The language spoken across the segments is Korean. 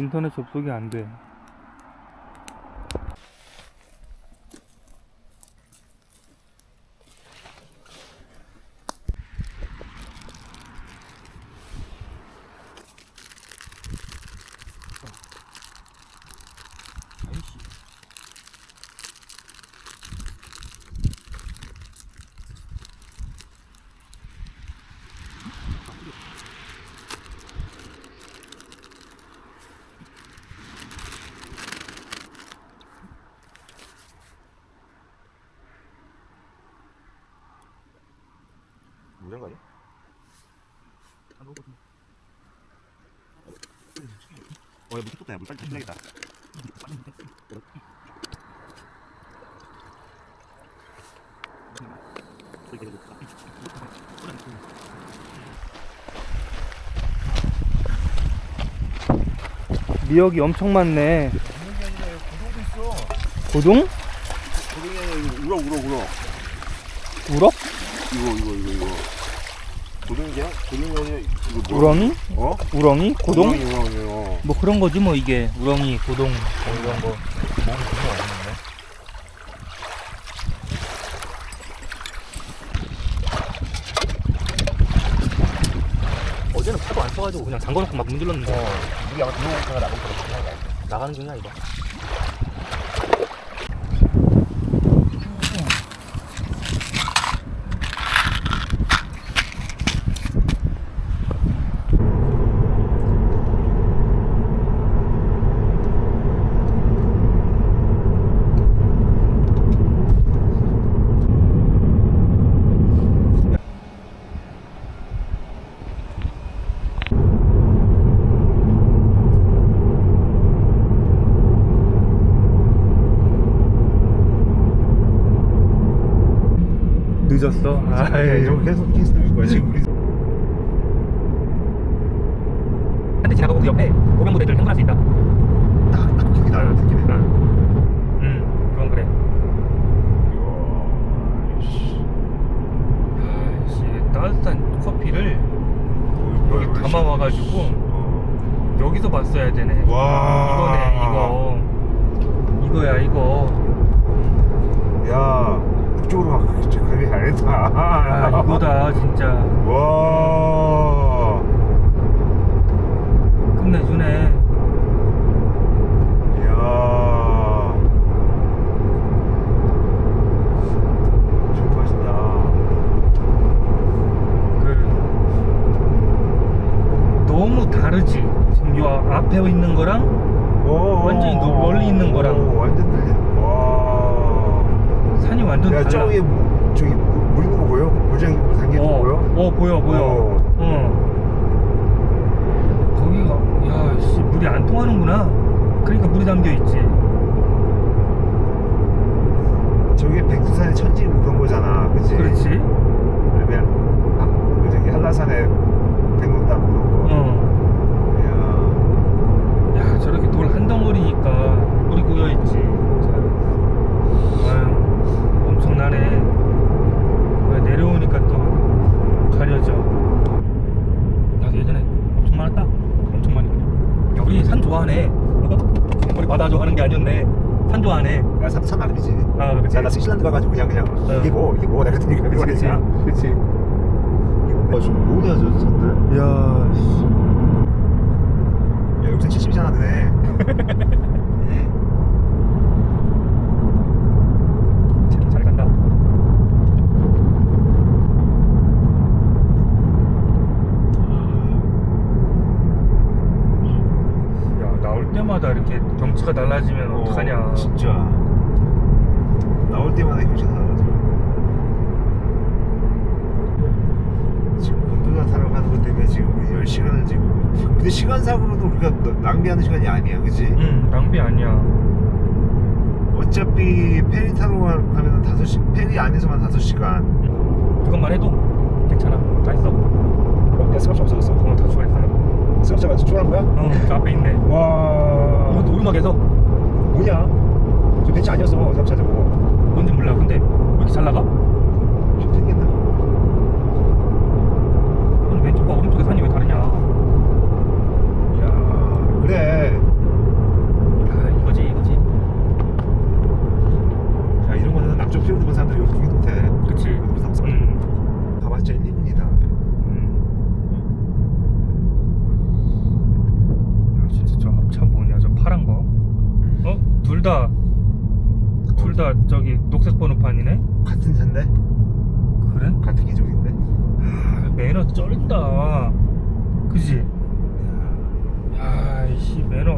인터넷 접속이 안 돼. 무장 거 아니야? 어, 야, 물 떴다, 야, 물 빨리 다시야겠다 미역이 엄청 많네. 고동? 고동이 아니라 이거 우럭, 우럭, 우럭. 우럭? 이거, 이거, 이거, 이거. 고동이야? 고동이 아니라 이거 뭐야? 우렁이? 어? 우렁이? 고동? 우렁이, 우렁이, 어. 뭐 그런 거지 뭐 이게 우렁이, 고동 뭐 이런 거. 몸이 전혀 없는데? 어제는 파도 안 써가지고 그냥 잠궈놓고 막 문질렀는데 어, 우리 아마 들어오니까 거. 나가는 중이야 이거. 늦었어. 아이. 이거 계속 계속 들을 거야, 지금 우리. 한대 지나가고 그 옆에 보병 부대들 행군할 수 있다. 딱, 딱 거기 나를 느끼네. 응, 그건 그래. 이야, 씨. 아이씨, 따뜻한 커피를 여기 이거, 씨. 담아 와가지고 어. 여기서 봤어야 되네. 와. 이거네, 이거. 이거야, 이거. 야, 그쪽으로 가, 그쪽 가기 잘했다. 아, 이거다, 진짜. 와. 끝내주네. 이야. 좀 맛있다. 그, 너무 다르지. 지금 요 앞에 있는 거랑 오, 완전히 너 멀리 있는 거랑. 오, 완전 들린. 와. 산이 완전 야, 달라. 저기 뭐- 저기 물, 물 있는 거 보여? 물장 담기는 거 어, 보여? 어, 보여, 보여. 어. 어. 거기가, 야, 씨, 물이 안 통하는구나. 그러니까 물이 담겨 있지. 저게 백두산의 천지 뭐 그런 거잖아, 그치? 그렇지. 그러면 아, 그 저기 한라산의 백록담 그런 거. 어. 이야. 야, 저렇게 돌 한 덩어리니까 물이 고여 있지. 아유, 엄청나네. 왜 내려오니까 또 가려져. 나도 예전에 엄청 많았다. 엄청 많이 그래. 야, 우리 산 좋아하네. 우리 바다 좋아하는 게 아니었네. 산 좋아하네. 야, 산, 산 아니지. 아, 그치. 야, 나 스위슬란드 가가지고 그냥 그냥 어. 이게 뭐 이게 뭐 내가 그러니까 그치, 그치. 그냥 그치. 이거 어, 좀 뭐냐 저 산들. 야, 씨. 야, 여기서 70이잖아, 너네. 참 잘 간다. 야, 나올 때마다 이렇게 경치가 달라지면 어, 떡하냐 진짜. 나올 때마다 경치가 달라져. 지금 군도산 타러 가는 것 때문에 지금 우리 10시간을 지금. 근데 시간상으로도 우리가 너- 낭비하는 시간이 아니야, 그치? 응, 낭비 아니야. 어차피 페리 타러 가- 가면은 5시, 페리 안에서만 5시간. 그것만 해도 괜찮아. 다 있어. 야, 스갑차 없어졌어. 어, 다 추가했어 요. 스갑차가 추가한 거야? 어, 저 앞에 있네. 와. 이것도 오르막에서 뭐냐? 저 벤치 아니었어, 스갑차 저거. 뭔지 몰라. 근데 왜 이렇게 잘 나가? 좀 생겼나? 아니, 왼쪽과 오른쪽의 산이 왜 다르냐? 야 그래 둘 다 둘 다 저기 녹색 번호판이네. 같은 차인데 그래? 같은 기종인데. 아, 매너 쩔다. 그지? 야. 야, 이씨 매너.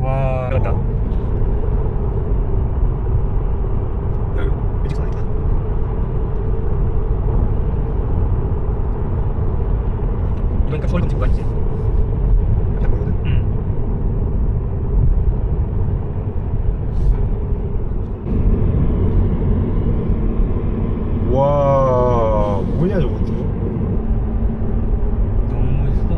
와, 맞다. 야 이거 일직선 아닌가? 이러니까 서울동 집고 갔지. 잘 보이거든. 응. 와 뭐냐 저것도. 너무 멋있어.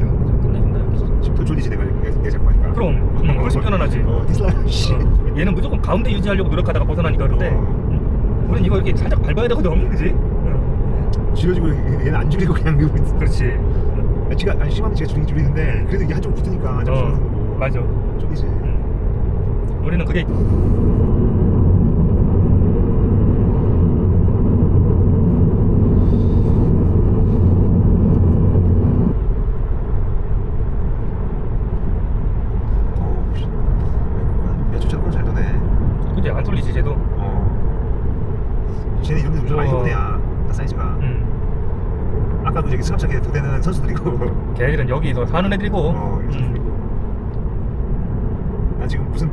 야, 진짜 끝내준다 여기서. 지금 더 졸리지 내가 내가 자꾸 하니까. 그럼 응, 훨씬 편안하지. 어 테슬라 씨. 어, 얘는 무조건 가운데 유지하려고 노력하다가 벗어나니까 그런데 어. 응. 우린 이거 이렇게 살짝 밟아야 되거든, 그지? 응. 줄여주고 얘는 안 줄이고 그냥 이러고 있어. 그렇지. 응. 아, 지가 아니 심하면 지가 줄이긴 줄이는데 그래도 이게 한쪽 붙으니까 좀 어, 맞아. 쪽이지. 응. 우리는 그게 어, 씨. 야, 주차도 잘 도네. 쟤도. 어. 쟤네 이런 데 운전 많이 어. 해보네, 야. 나 사이즈가. 응. 아까 그 저기 승합차에 도대는 선수들이고. 걔들은 여기서 사는 애들이고. 어, 응. 나 지금 무슨,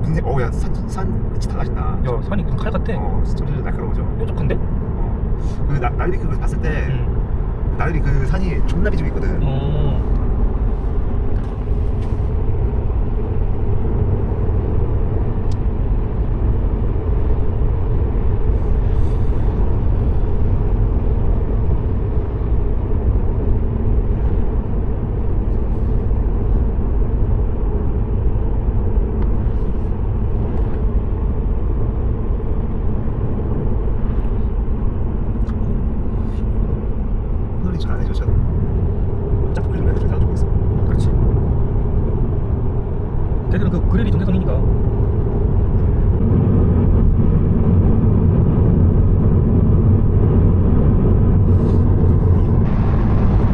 무슨, 생- 어, 야, 산, 산, 끝이 다 가신다. 야 산이 무슨 칼 같아. 어, 점점 날카로워져. 뾰족한데? 어. 그, 나, 나일리 그거 봤을 때, 응. 나일리 그 산이 존나 비지고 있거든. 어. 오늘이 잘안 해줘, 저. 짝 그림에 그렇게 놔두고 있어. 그렇지. 걔들은 그 그릴이 정체성이니까.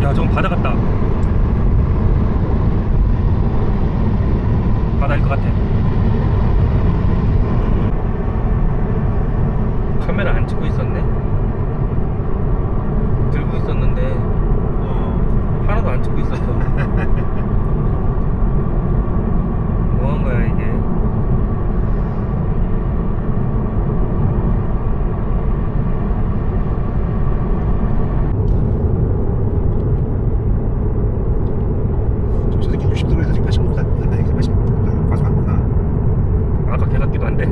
야, 저건 바다 같다. 바다일 것 같아. 카메라 안 찍고 있었네. 들고 있었는데 어. 하나도 안 찍고 있었어. 뭐 한 거야 이게? 지금 저 새끼 60도로에서 지금 80도 단, 아니, 80, 과속하는구나. 아까 개 같기도 한데.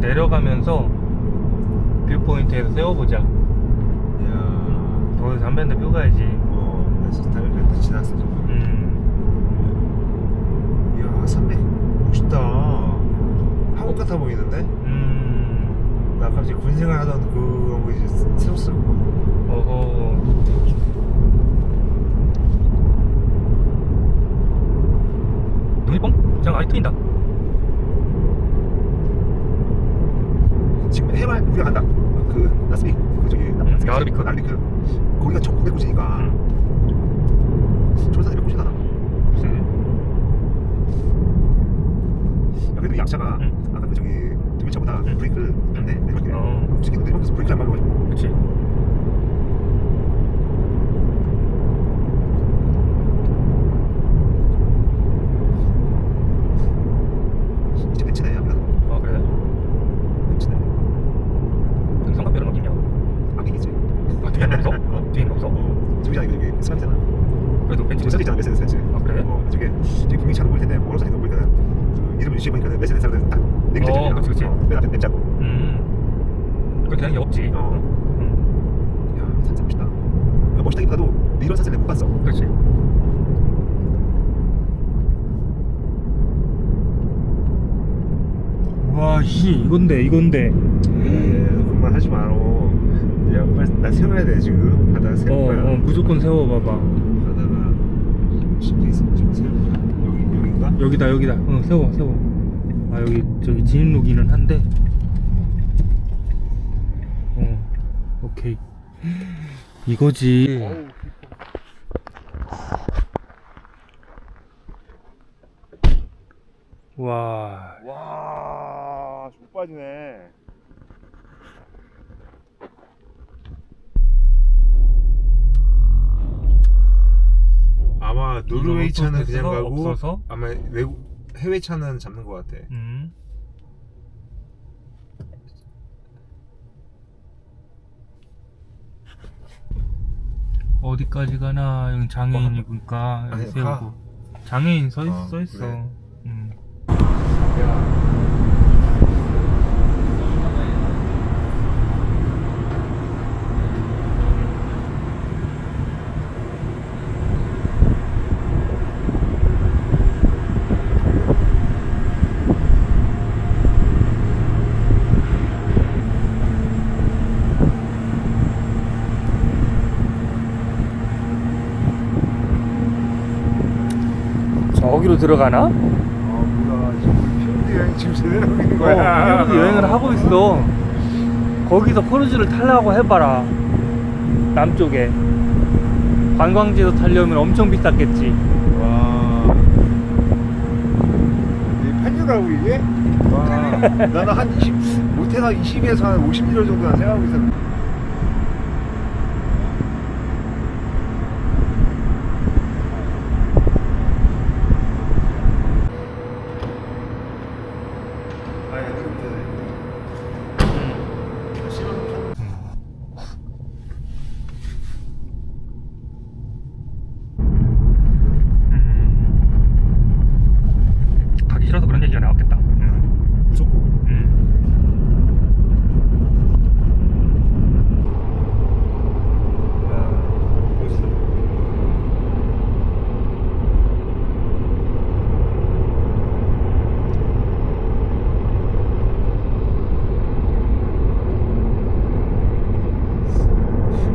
내려가면서 뷰포인트에서 세워보자. 이야. 거기서 담배 한대 피고 가야지. 어, 나 진짜 담배 피우고 지났어, 지금. 음, 이야, 산맥 멋있다. 한국 같아 보이는데? 음, 나 갑자기 군 생활하던 거 이제 쓰고. 어허. 눈이 뻥? 그냥 아예 트인다. 지금 해발 우리가 간다. 그 나스빅 그 저기 나- 음, 나르비크 거기가 1900고지니까 졸산이 몇 고지나? 글쎄. 야 그래도 이 앞차가 응. 아까 그 저기 두밀차보다 응. 브레이크를 밟네 내리막길에 어. 솔직히 내리막에서 브레이크를 안 밟아가지고 그치. 이제 벤츠네 앞에가 아, 그래? 벤츠네 근데 삼각별은 어딨냐? 안경이지 아, 뒤에는 없어? 어. 뒤에는 없어? 어 저기잖아 이거 저기 스람이잖아 그래도 벤츠 벤츠 있잖아 메세데스 벤츠 아, 그래? 어 저게 저기 분명히 잘 보일 텐데 오른손이 너무 보니까는 그 이름을 유시해 보니까는 메세데스라는 딱네 글자 어, 그치, 그치. 맨 앞에 M자고 음. 그렇게 되는 게 없지. 어. 음. 야 산책 멋있다 야, 멋있다기보다도 이런 산책 내가 못 봤어 그렇지. 와, 씨, 이건데, 이건데. 예, 그만 하지 마라. 야, 빨리 나 세워야 돼 지금. 바다 세울 어, 거야. 어, 무조건 세워봐봐. 바다가 쉽게 있어. 지금 세울 거야. 여기 여기인가? 여기다 여기다 어 세워 세워 아 여기 저기 진입로기는 한데 어 오케이 이거지 와 와, 쭉 빠지네. 아마 노르웨이 차는 그냥 가고 없어서? 아마 외국 해외 차는 잡는 것 같아. 음. 어디까지 가나 여기 장애인이니까 여기 아니, 세우고 가. 장애인 써, 있, 어, 써 있어 그래. 음. 저기로 들어가나? 아, 뭐야 지금 여행 지금 제대로 하고 있는 거야. 어, 여행을 하고 있어. 거기서 크루즈를 타려고 해봐라. 남쪽에. 관광지에서 타려면 엄청 비쌌겠지. 와. 이게 팔려라고 이게? 와. 나는 한 20, 못해서 20에서 한 50km 정도 난 생각하고 있었는데. 아니, 근데 운전해. 신호등 음. 가기 싫어서 그런 얘기가 나왔겠다. 음. 무섭고. 음. 멋있어.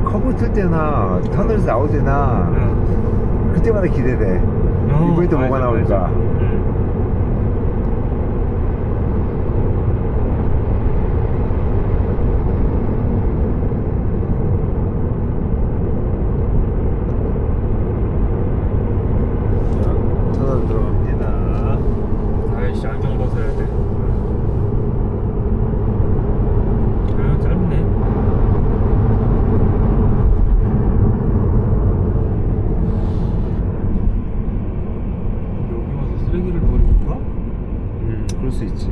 커브 틀 때나 터널에서 나올 때나 음. 그때마다 기대돼. 어, 이번에 또 뭐가 맞아, 나올까? 맞아. 음. 터널 들어갑니다. 아이씨 안경 벗어야 돼. 아 짧네. 여기 와서 쓰레기를 버릴까? 음, 그럴 수 있지.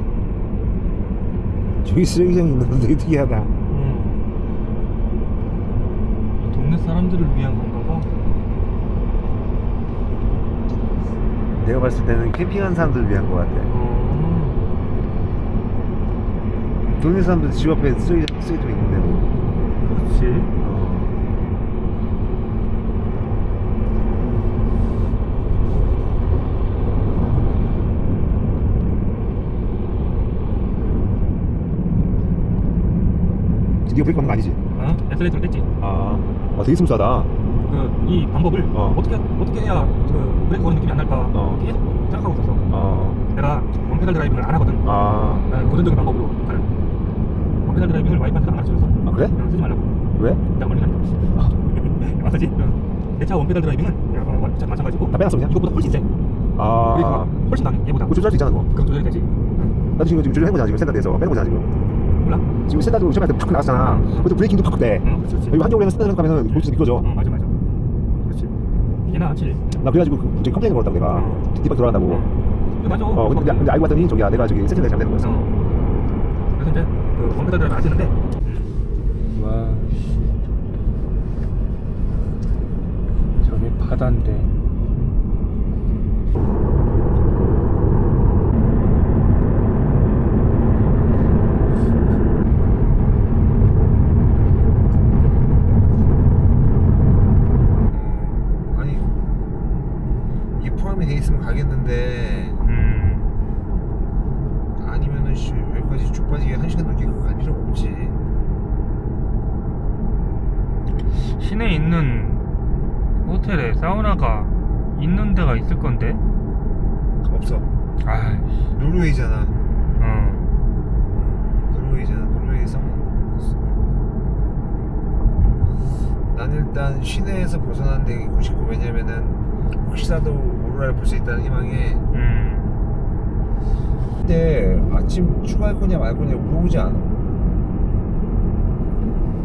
저기 쓰레기장이 있는 건 되게 특이하다. 응. 이 동네 사람들을 위한 건가 봐. 내가 봤을 때는 캠핑하는 사람들을 위한 것 같아. 어. 동네 사람들 집 앞에 쓰레기, 쓰레기통 있는데 뭐. 그렇지. 어. 이게 브레이크 밟는 거 아니지? 어? 엑셀레이터를 뗐지. 아, 아 되게 스무스하다. 그 이 방법을 어. 어. 떻게 어떻게 해야 그 브레이크 거는 느낌이 안 날까 어. 계속 생각하고 있었어. 어, 내가 원페달 드라이빙을 안 하거든. 아, 나는 고전적인 방법으로 가는. 원페달 드라이빙을 와이프한테 안 가르쳐줬어. 아 그래? 그냥 쓰지 말라고. 왜? 내가 멀리 가니까. 맞지? 내차 원페달 드라이빙은 야, 어, 차 마찬가지고. 나 빼놨어 그냥? 이거보다 훨씬 세. 아, 브레이크가 훨씬 나네. 얘보다. 조절할 수 있잖아 그거. 그럼 조절이 되지. 나도 지금 지금 조절해보잖아 지금 센터에서 빼는 거잖아 지금. 몰라? 지금 센터도 처음에 팍 나왔잖아. 어. 그것도 브레이킹도 팍 돼. 응, 그렇지. 그렇지. 이거 한쪽으로 해서 센터 가면은 골수 미끄러져. 어, 맞아 맞아. 그렇지. 이게 나지. 나 그래가지고 그 저기 컴플레인 걸었다고 내가 어. 뒷박 돌아간다고. 그 맞아. 어 근데, 근데, 근데 알고 봤더니 저기야 내가 저기 세팅을 잘못된 거였어. 어. 그래서 이제 그 드라이빙 안 쓰는데. 와. 저게 바다인데. 어, 아니 이 포함이 돼 있으면 가겠는데 음. 아니면은 씨 여기까지 쭉 빠지게 한 시간 넘게 갈 필요가 없지. 시내에 있는 데가 있을 건데 없어. 아, 노르웨이잖아. 어. 노르웨이잖아. 노르웨이 성. 난 일단 시내에서 벗어나는 데 있고 싶고 왜냐면은 혹시라도 오로라를 볼 수 있다는 희망에 음. 근데 아침 추가할 거냐 말 거냐 물어보지 않아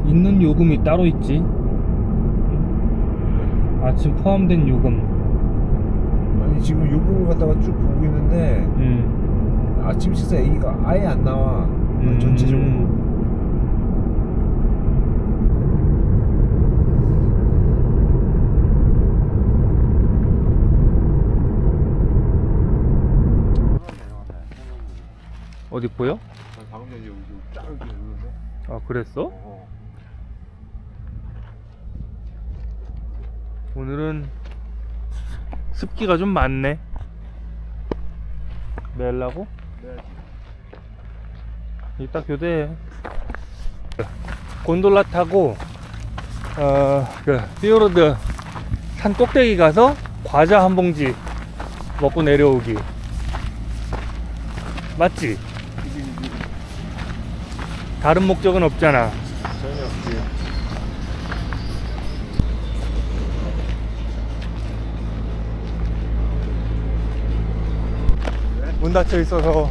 있는 요금이 따로 있지. 아침 포함된 요금. 아니 지금 요금을 갖다가 쭉 보고 있는데 음. 아침 식사 얘기가 아예 안 나와 음. 전체적으로 어디 보여? 방금 전에 여기 쫙 이렇게 누르는데 아, 그랬어? 어. 오늘은 습기가 좀 많네. 멜라고? 네. 이따 교대해. 곤돌라 타고 어그 피오르드 산 꼭대기 가서 과자 한 봉지 먹고 내려오기. 맞지? 다른 목적은 없잖아. 문 닫혀 있어서